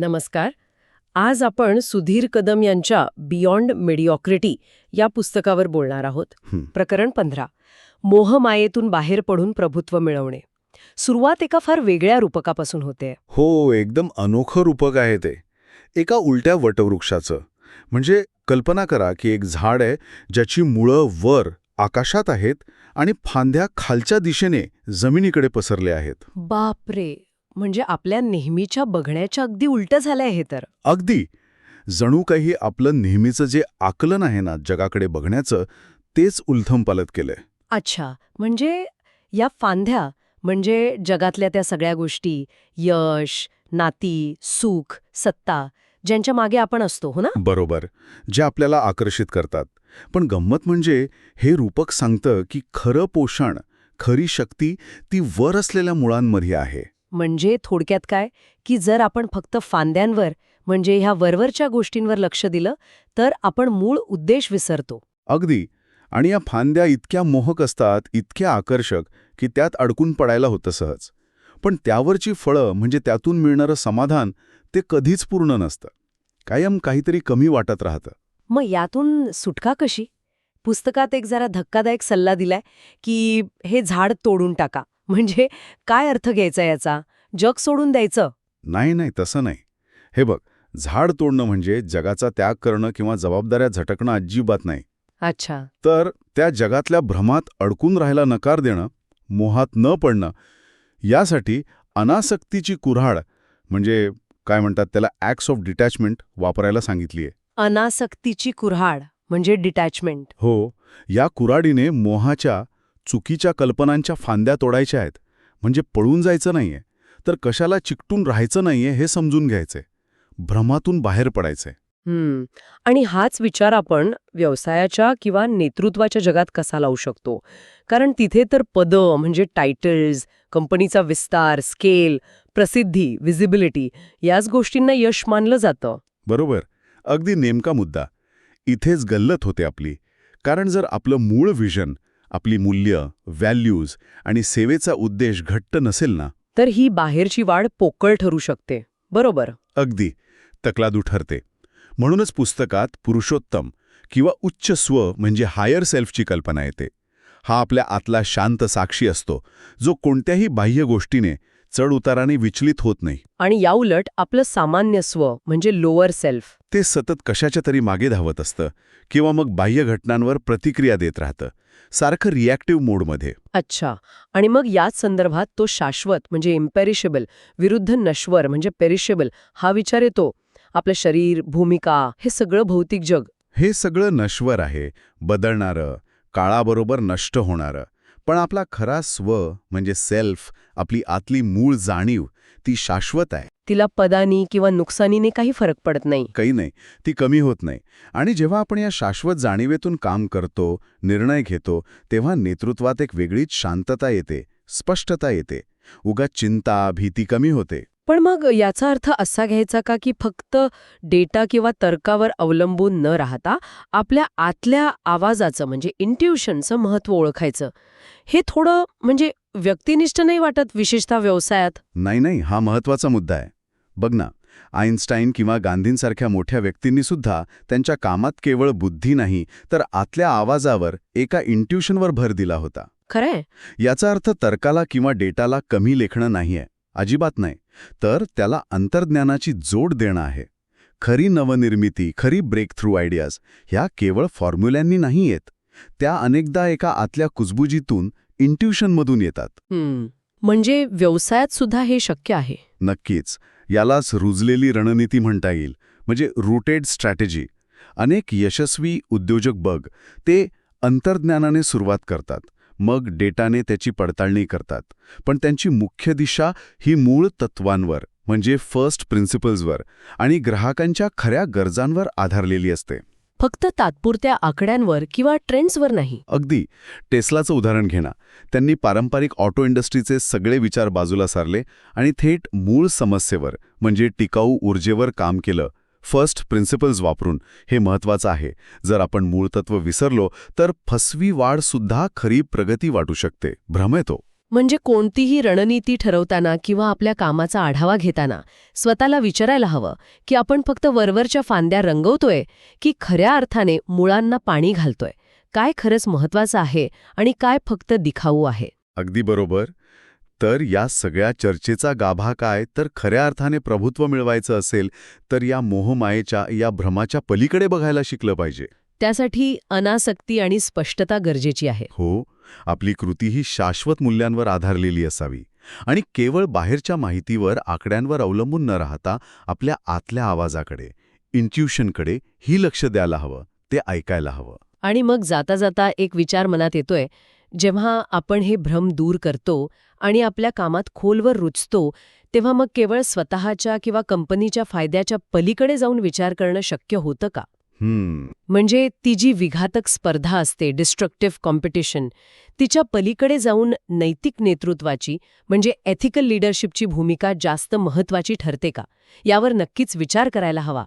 नमस्कार. आज आपण सुधीर कदम यांच्या बियॉन्ड मेडिओक्रिटी या पुस्तकावर बोलणार आहोत. प्रकरण पंधरा. मोहमायेतून बाहेर पडून प्रभुत्व मिळवणे. सुरुवात एका फार वेगळ्या रूपकापासून होते. हो एकदम अनोखं रूपक आहे ते. एका उलट्या वटवृक्षाचं. म्हणजे कल्पना करा की एक झाड आहे ज्याची मुळं वर आकाशात आहेत आणि फांद्या खालच्या दिशेने जमिनीकडे पसरले आहेत. बापरे! म्हणजे आपल्या नेहमीच्या बघण्याच्या अगदी उलटं झालंय हे तर. अगदी. जणू काही आपलं नेहमीचं जे आकलन आहे ना जगाकडे बघण्याचं तेच उलथम पालत केलंय. अच्छा. म्हणजे या फांद्या म्हणजे जगातल्या त्या सगळ्या गोष्टी यश नाती सुख सत्ता ज्यांच्या मागे आपण असतो हो ना? बरोबर. जे आपल्याला आकर्षित करतात. पण गंमत म्हणजे हे रूपक सांगतं की खरं पोषण खरी शक्ती ती वर असलेल्या मुळांमध्ये आहे. म्हणजे थोडक्यात काय? की जर आपण फक्त फांद्यांवर म्हणजे ह्या वरवरच्या गोष्टींवर लक्ष दिलं तर आपण मूळ उद्देश विसरतो. अगदी. आणि या फांद्या इतक्या मोहक असतात इतक्या आकर्षक की त्यात अडकून पडायला होतं सहज. पण त्यावरची फळं म्हणजे त्यातून मिळणारं समाधान ते कधीच पूर्ण नसतं. कायम काहीतरी कमी वाटत राहतं. मग यातून सुटका कशी? पुस्तकात एक जरा धक्कादायक सल्ला दिलाय की हे झाड तोडून टाका. म्हणजे काय अर्थ घ्यायचा याचा? जग सोडून द्यायचं? नाही नाही तसं नाही. हे बघ झाड तोडणं म्हणजे जगाचा त्याग करणं किंवा जबाबदाऱ्या झटकणं अजिबात नाही. अच्छा. तर त्या जगातल्या भ्रमात अडकून राहायला नकार देणं मोहात न पडणं यासाठी अनासक्तीची कुऱ्हाड म्हणजे काय म्हणतात त्याला ॲक्ट्स ऑफ डिटॅचमेंट वापरायला सांगितली आहे अनासक्तीची कुऱ्हाड म्हणजे डिटॅचमेंट हो या कुऱ्हाडीने मोहाच्या चुकीच्या कल्पनांच्या फांद्या तोडायच्या आहेत. म्हणजे पळून जायचं नाहीये. तर कशाला चिकटून राहायचं नाहीये हे समजून घ्यायचंय. भ्रमातून बाहेर पडायचंय. हम्म. आणि हाच विचार आपण व्यवसायाच्या किंवा नेतृत्वाच्या जगात कसा लावू शकतो? कारण तिथे तर पदं म्हणजे टायटल्स कंपनीचा विस्तार स्केल प्रसिद्धी विजिबिलिटी याच गोष्टींना यश मानलं जातं. बरोबर. अगदी नेमका मुद्दा. इथेच गल्लत होते आपली. कारण जर आपलं मूळ विजन आपली मूल्य व्हॅल्यूज आणि सेवेचा उद्देश घट्ट नसेल ना? तर ही बाहेरची वाढ पोकळ ठरू शकते. बरोबर. अगदी. तकलादू ठरते. म्हणूनच पुस्तकात पुरुषोत्तम किंवा उच्च स्व म्हणजे हायर सेल्फची कल्पना येते. हा आपल्या आतला शांत साक्षी असतो जो कोणत्याही बाह्य गोष्टीने चढ उताराने विचलित होत नाही. आणि याउलट आपलं सामान्य स्व म्हणजे लोअर सेल्फ ते सतत कशाच्या तरी मागे धावत असतं किंवा मग बाह्य घटनांवर प्रतिक्रिया देत राहतं. सारखं रिॲक्टिव्ह मोडमध्ये अच्छा. आणि मग याच संदर्भात तो शाश्वत म्हणजे इम्पेरिशेबल विरुद्ध नश्वर म्हणजे पेरिशेबल हा विचार येतो. आपलं शरीर भूमिका हे सगळं भौतिक जग. हे सगळं नश्वर आहे. बदलणारं काळाबरोबर नष्ट होणारं. पण आपला खरा स्व म्हणजे सेल्फ आपली आतली मूळ जाणीव ती शाश्वत आहे. तिला पदानी किंवा नुकसानीने काही फरक पडत नाही. काही नाही ती कमी होत नाही. आणि जेव्हा आपण या शाश्वत जाणीवेतून काम करतो निर्णय घेतो तेव्हा नेतृत्वात एक वेगळीच शांतता येते स्पष्टता येते. उगाच चिंता भीती कमी होते. पण मग याचा अर्थ असा घ्यायचा का की फक्त डेटा किंवा तर्कावर अवलंबून न राहता आपल्या आतल्या आवाजाचं म्हणजे इंट्युशनचं महत्त्व ओळखायचं? हे थोडं म्हणजे व्यक्तिनिष्ठ नाही वाटत विशेषतः व्यवसायात? नाही नाही हा महत्त्वाचा मुद्दा आहे. बघ ना आईन्स्टाईन किंवा गांधींसारख्या मोठ्या व्यक्तींनी सुद्धा त्यांच्या कामात केवळ बुद्धी नाही तर आतल्या आवाजावर एका इंट्युशनवर भर दिला होता. खरंय. याचा अर्थ तर्काला किंवा डेटाला कमी लेखणं नाहीये. अजिबात नाही. तर त्याला अंतर्ज्ञानाची जोड देणं आहे. खरी नवनिर्मिती खरी ब्रेक थ्रू आयडियाज ह्या केवळ फॉर्म्युल्यांनी नाही येत. त्या अनेकदा एका आतल्या कुजबुजीतून इंट्युशनमधून येतात. म्हणजे व्यवसायात सुद्धा हे शक्य आहे. नक्कीच. यालाच रुजलेली रणनीती म्हणता येईल. म्हणजे रूटेड स्ट्रॅटेजी अनेक यशस्वी उद्योजक बघ. ते अंतर्ज्ञानाने सुरुवात करतात. मग डेटाने त्याची पडताळणी करतात. पण त्यांची मुख्य दिशा ही मूळ तत्वांवर म्हणजे फर्स्ट प्रिन्सिपल्सवर आणि ग्राहकांच्या खऱ्या गरजांवर आधारलेली असते. फक्त तात्पुरत्या आकड्यांवर किंवा ट्रेंड्सवर नाही. अगदी. टेस्लाचं उदाहरण घेणा त्यांनी पारंपरिक ऑटो इंडस्ट्रीचे सगळे विचार बाजूला सारले आणि थेट मूळ समस्येवर म्हणजे टिकाऊ ऊर्जेवर काम केलं फर्स्ट प्रिन्सिपल्स वापरून हे महत्वाचं आहे. जर आपण मूळ तत्व विसरलो तर फसवी वाढ सुद्धा खरी प्रगती वाटू शकते. भ्रम येतो. म्हणजे कोणतीही रणनीती ठरवताना किंवा आपल्या कामाचा आढावा घेताना स्वतःला विचारायला हवं की आपण फक्त वरवरच्या फांद्या रंगवतोय की खऱ्या अर्थाने मुळांना पाणी घालतोय. काय खरंच महत्वाचं आहे आणि काय फक्त दिखाऊ आहे? अगदी बरोबर. तर या सगळ्या चर्चेचा गाभा काय? तर खऱ्या अर्थाने प्रभुत्व मिळवायचं असेल तर या मोहमायेच्या या भ्रमाच्या पलीकडे बघायला शिकलं पाहिजे. त्यासाठी अनासक्ती आणि स्पष्टता गरजेची आहे. हो आपली कृती ही शाश्वत मूल्यांवर आधारलेली असावी. आणि केवळ बाहेरच्या माहितीवर आकड्यांवर अवलंबून न राहता आपल्या आतल्या आवाजाकडे इंट्युशनकडे ही लक्ष द्यायला हवं ते ऐकायला हवं. आणि मग जाता जाता एक विचार मनात येतोय जेव्हा आपण हे भ्रम दूर करतो आणि आपल्या कामात खोलवर रुचतो तेव्हा मग केवळ स्वतःच्या किंवा कंपनीच्या फायद्याच्या पलीकडे जाऊन विचार करणं शक्य होतं का? म्हणजे ती जी विघातक स्पर्धा असते डिस्ट्रक्टिव्ह कॉम्पिटिशन तिच्या पलीकडे जाऊन नैतिक नेतृत्वाची म्हणजे एथिकल लिडरशिपची भूमिका जास्त महत्वाची ठरते का? यावर नक्कीच विचार करायला हवा.